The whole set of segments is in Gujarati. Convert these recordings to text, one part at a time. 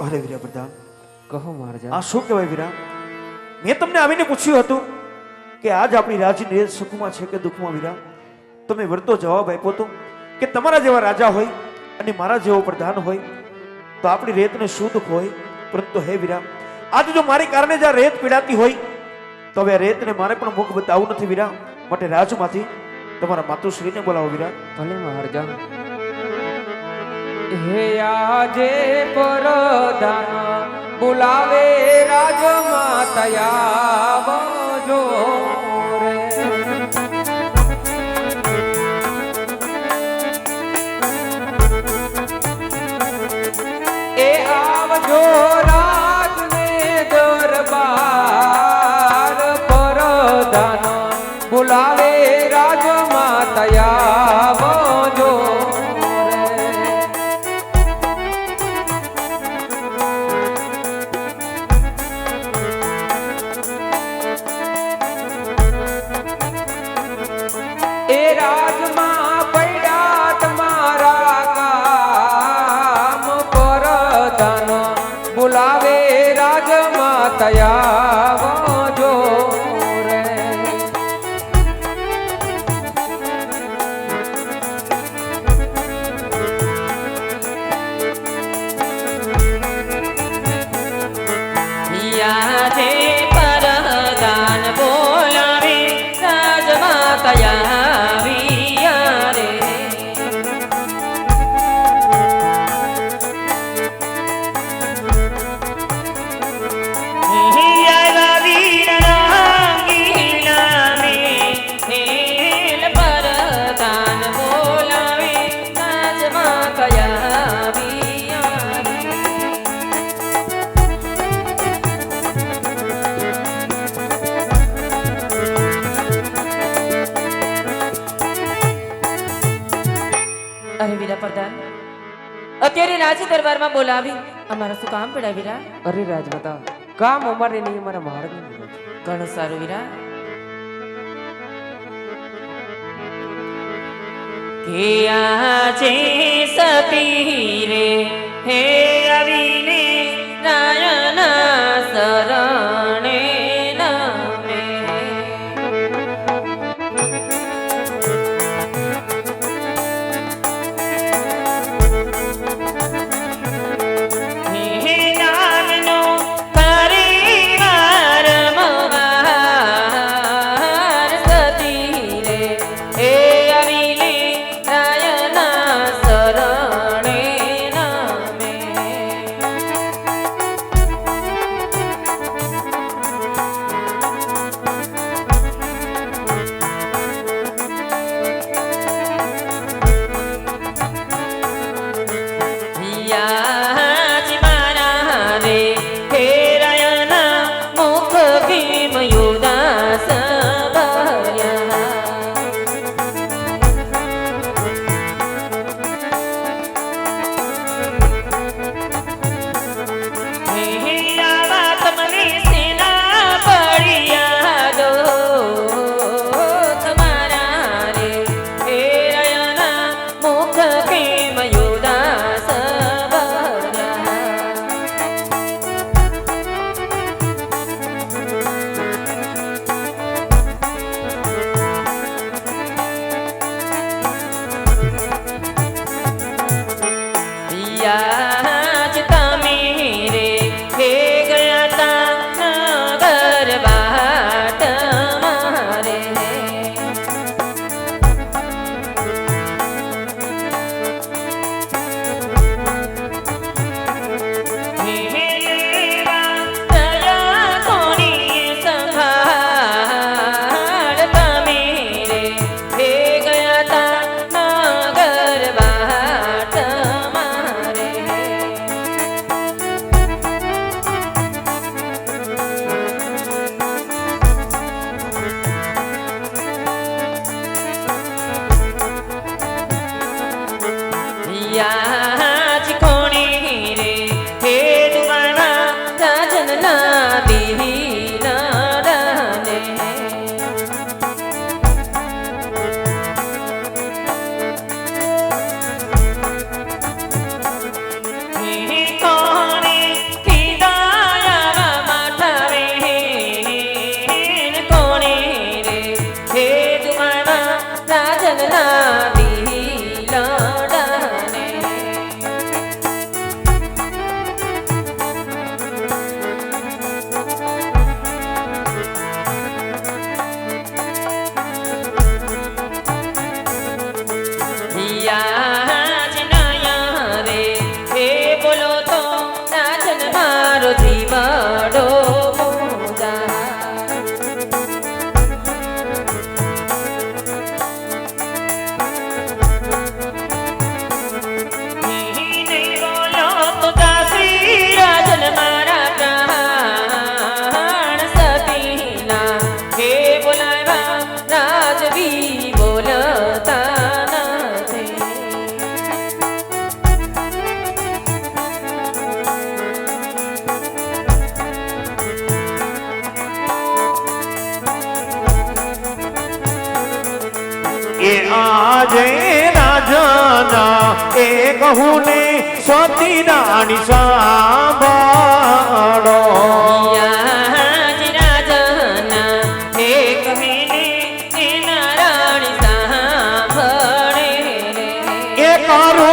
અરે વીરા પ્રધાન. કહો મહારાજા. આ શું કહેવાય વીરા? મેં તમને આવીને પૂછ્યું હતું કે આજ આપણી રાજની રેત સુખમાં છે કે દુઃખમાં વીરા? તમે વળતો જવાબ આપ્યો હતો કે તમારા જેવા રાજા હોય અને મારા જેવો પ્રધાન હોય તો આપણી રેતને શું દુઃખ હોય? પરંતુ હે વીરા આજે જો મારી કારણે જ આ રેત પીડાતી હોય તો હવે આ રેતને મારે પણ મુખ બતાવવું નથી વીરા. માટે રાજમાંથી તમારા માતુશ્રીને બોલાવો વીરા. ભલે મહારાજા. હે આજે પરધાન બોલાવે રાજમાતયા બજો રે. એ આવજો રાજને દરબાર પરધાન બોલાવે રાજ દરબારમાં બોલાવી. અમારા શું કામ પડ્યા વીરા? અરે રાજમાતા કામ અમારે નહીં અમારા મહારાજને ઘણું સારું વીરા. કે આજે સતી રે હે અવિને નાયના ย่า વહુને સોતી રાણી સાંભળો. કહીને રાણી સાંભળે. એ કારો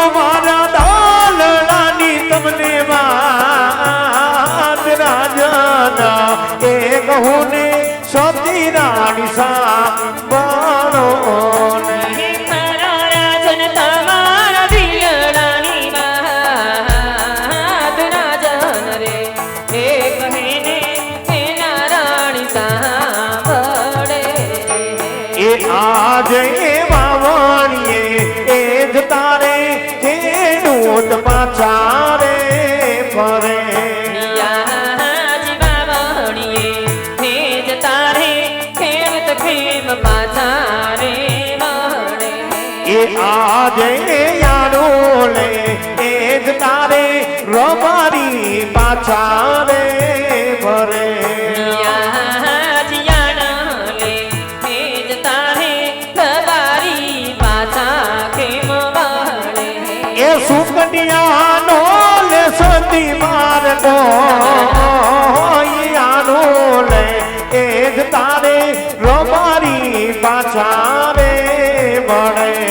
પાછા રે વળે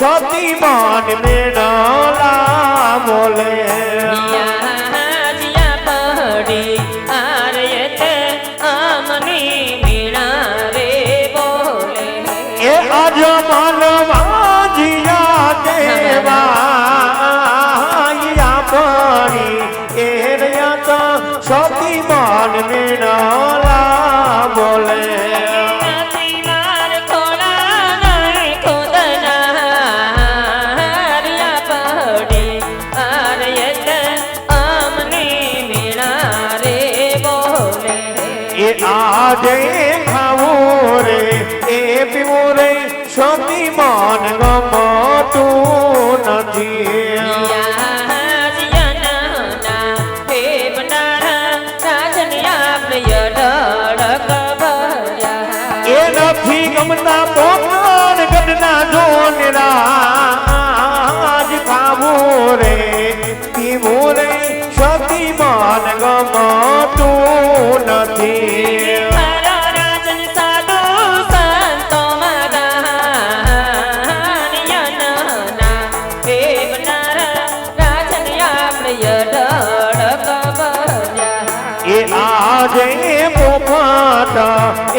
સતી માન મેળા બોલે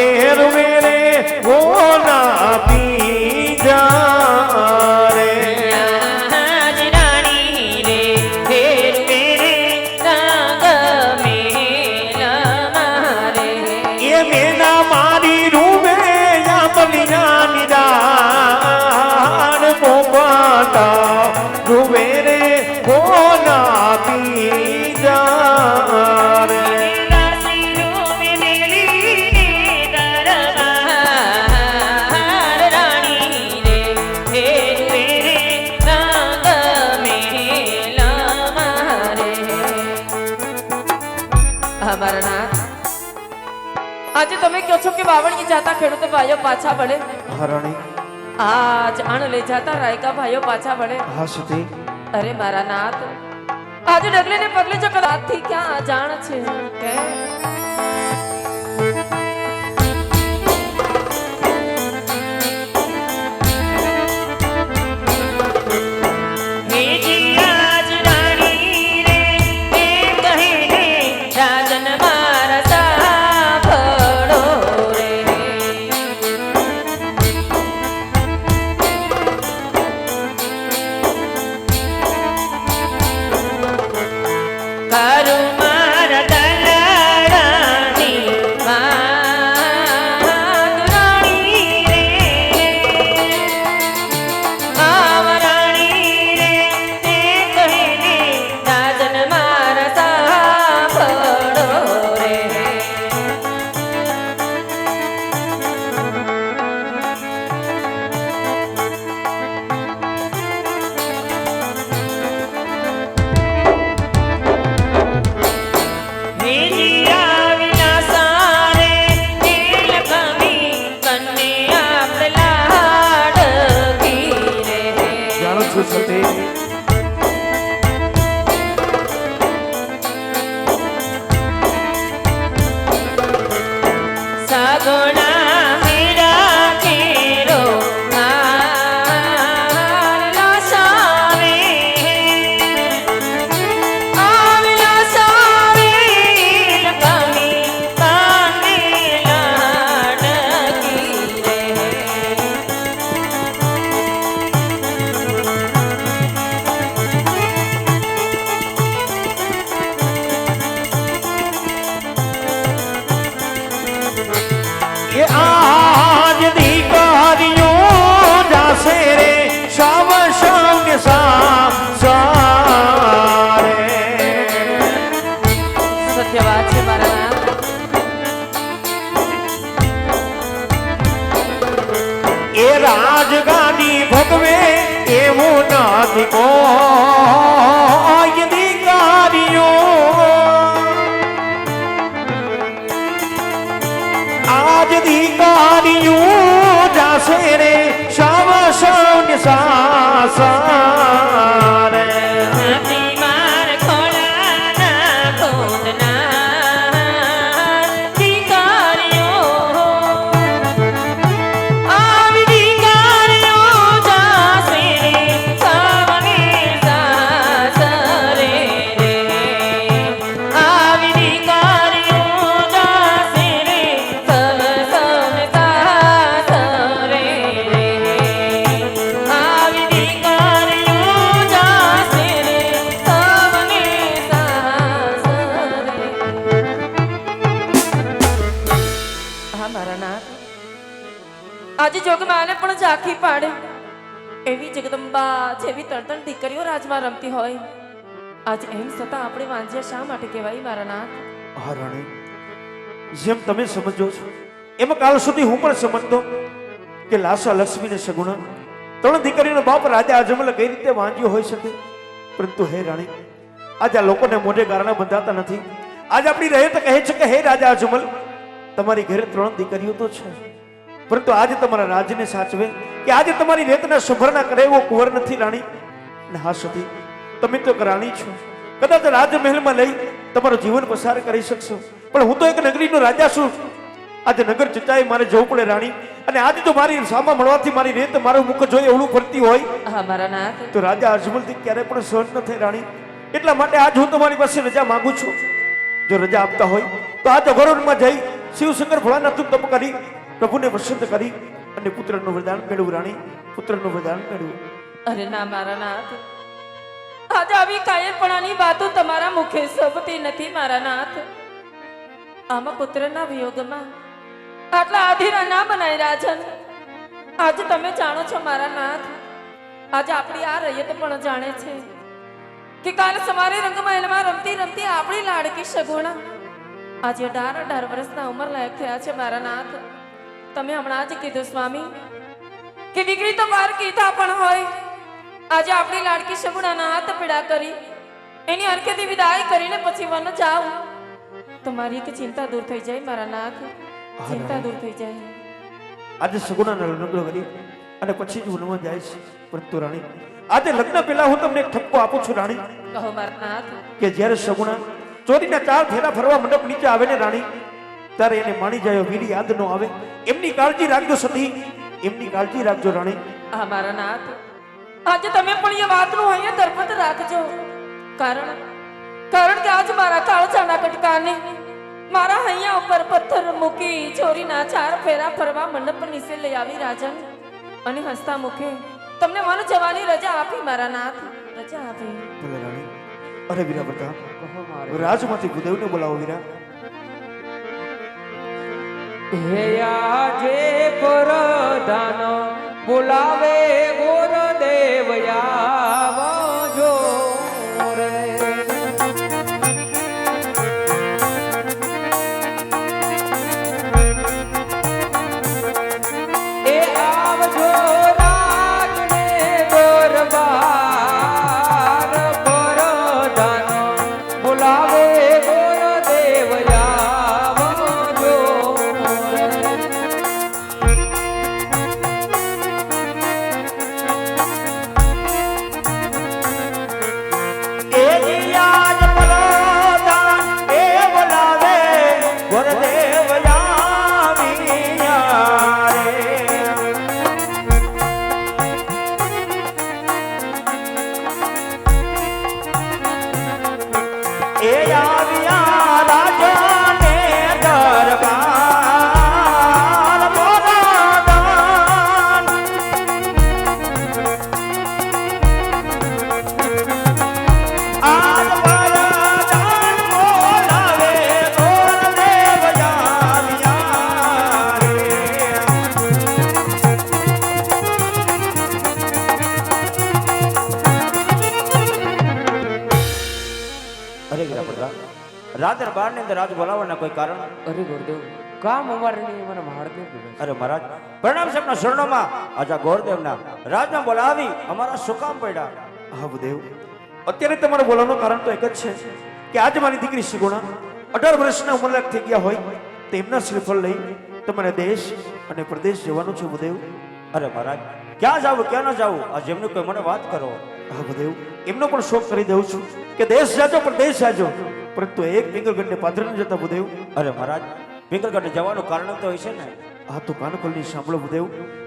কে রুমে તમે કહો છો કે વાવણી જાતા ખેડૂતો ભાઈઓ પાછા ભણે હરણી આ જાણ લઈ જાતા રાયકા ભાઈઓ પાછા ભણે હસતી અરે મારા નાથ. આજે ડગલે ને પગલે જો કદાચથી ક્યાં જાણ છે? કે সাথী ও જગદંબા જેવી તળતણ દીકરીઓ રાજમાં રમતી હોય. આજ એમ છતાં આપણે વાંજ્યા શા માટે કહેવાય, મારા નાથ? હા, રાણી. જેમ તમે સમજો છો. એમાં કાલ સુધી હું પણ સમજતો કે લાસા લક્ષ્મી ને સગુણા ત્રણ દીકરીનો બાપ રાજા અજમલ કઈ રીતે વાંજ્યો હોઈ શકે? પરંતુ હે રાણી, આજ આ લોકોને મોઢે ગારણા બંધાતા નથી. આજે આપણી રહે તો કહે છે કે, હે રાજા અજમલ, તમારી ઘરે ત્રણ દીકરીઓ તો છે. પરંતુ આજે તમારા રાજને સાચવે કે આજે તમારી રેતના સભરના કરે એવો કુંવર નથી રાણી? ને હા સતી તમે તો એક રાણી છો. કદાચ રાજમહેલમાં લઈ તમારું જીવન પસાર કરી શકશો. પણ હું તો એક નગરીનો રાજા છું. આજે નગર જતાય મારે જવું પડે રાણી. અને આજે તો મારી સામા મળવાથી મારી રેત મારું મુખ જોઈએ એવડું ફરતી હોય તો રાજા અજમલથી ક્યારે પણ સહન ન થાય રાણી. એટલા માટે આજ હું તમારી પાસે રજા માંગુ છું. જો રજા આપતા હોય તો આજ અઘોરમાં જઈ શિવશંકર ભોળાનાથનું તપ કરી પ્રભુને વસંત કરી અને પુત્રનું વરદાન મેળવું, રાણી. પુત્રનું વરદાન મેળવું. અરે ના, મારા નાથ. આજે આવી કાયરપણાની વાતો તમારા મુખે શોભતી નથી, મારા નાથ. આમાં પુત્રના વિયોગમાં આટલા આધીરા ના બનાય રાજન. આજે તમે જાણો છો, મારા નાથ. આજે આપણી આ રૈયત પણ જાણે છે કે કાલ સવારે રંગમહેલમાં રમતી રમતી આપણી લાડકી સગુણા આજે અઢાર અઢાર વર્ષના ઉંમર લાયક થયા છે, મારા નાથ. તમે હમણાં જ કીધું સ્વામી કે દીકરી તો બાર કીધા પણ હોય. આજે આપણી લાડકી સગુણાના હાથ પીડા કરી. એની હરકેથી વિદાય કરીને પછી વન જાવ તો મારી એક ચિંતા દૂર થઈ જાય મારા નાથ ચિંતા દૂર થઈ જાય. આજે સગુણાના લગ્ન કરી અને પછી જ વનમાં જાય છે પરંતુ રાણી આજે લગ્ન પહેલા હું તમને એક ઠપકો આપું છું રાણી. કહો મારા નાથ કે જ્યારે સગુણા ચોરીના ચાર ફેરા ફરવા મંડપ નીચે આવે ને રાણી ત્યારે એને માણી જાય વીરી યાદ ન આવે. એમની કાળજી રાખજો સતી. એમની કાળજી રાખજો રાણી. આ મારા નાથ આજે તમે પણ એ વાતનું અહીંયા દરપત રાખજો. કારણ કારણ કે આજ મારા કાળજાના કટકાને મારા અહીંયા ઉપર પથ્થર મૂકી ચોરીના ચાર ફેરા ફરવા મંડપ નીચે લઈ આવી રાજન. અને હસતા મુખે તમને મન જવાની રજા આપી મારા નાથ. રજા આપી. અરે વીરા બતા રાજમાંથી ગુદેવને બોલાવો વીરા. હે આજે પરધાન બોલાવે ગોરદેવ દરબાર રાજ બોલાવવાના કોઈ કારણ? અરે ગુરુદેવ કામ અમારે નહીં મને મહાદેવ બોલે અરે મહારાજ પ્રણામ સાહેબના શરણોમાં. આજા ગોરદેવના રાજમાં બોલાવી અમારા શું કામ પડ્યા? હા દેવ અત્યારે તમારે બોલાવવાનું કારણ તો એક જ છે કે આજ મારી દીકરી સુગુણા અઢાર વર્ષના ઉંમરલાયક થઈ ગયા હોય તેમના શ્રીફળ લઈ તમારે દેશ અને પ્રદેશ જવાનું છે બુદેવ અરે મહારાજ ક્યાં જાવું ક્યાં ન જાવું? આ જેમની કોઈ મને વાત કરો. હા બુદેવ એમનો પણ શોખ કરી દઉં છું કે દેશ જાજો પ્રદેશ જાજો. પરંતુ એક પિંગલગઢને પાત્ર ન જતા ભૂદેવ. અરે મહારાજ પિંગલગઢ જવાનું કારણ તો છે ને? આ તો કાન ખોલીને સાંભળો ભૂદેવ.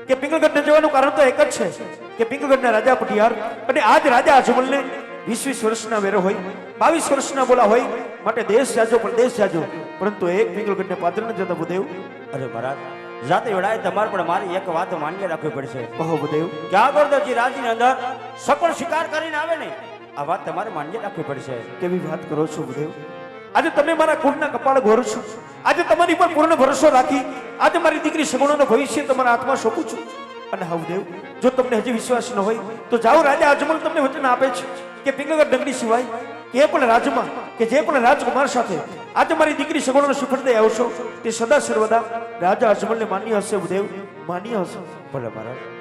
કે પિંગલગઢને જવાનું કારણ તો એક જ છે. કે પિંગલગઢના રાજા પટિયાર અને આજ રાજા અજમલને વીસ વીસ વર્ષના વેરો હોય બાવીસ વર્ષના બોલા હોય માટે દેશ જાજો પણ દેશ જાજો. પરંતુ એક પિંગલગઢને પાત્ર ન જતા ભૂદેવ. અરે મહારાજ જાતે વેળાએ તમારે પણ મારી એક વાત માન્ય રાખવી પડશે. કહો ભૂદેવ. કે આ ગોરદેવજી રાજની અંદર સફળ શિકાર કરીને આવે ને આ વાત તમારે માન્ય રાખવી પડશે. કેવી વાત કરો છો ભૂદેવ આજે તમે મારા કુળના કપાળ ઘોરો છો. આજે તમારી પર પૂર્ણ ભરોસો રાખી આજે મારી દીકરી સગુણોનો ભવિષ્ય તમારા હાથમાં સોંપું છું. અને હવદેવ જો તમને હજી વિશ્વાસ ન હોય તો જાઓ રાજા અજમલ તમને વચન આપે છે કે પિંગલગઢ ડંગરી સિવાય કે પણ રાજમાં કે જે પણ રાજકુમાર સાથે આજે મારી દીકરી સગવડનો સુખડ દઈ આવશો તે સદા સર્વદા રાજા અજમલને માન્ય હશે દેવ માન્ય હશે. ભલે મહારાજ.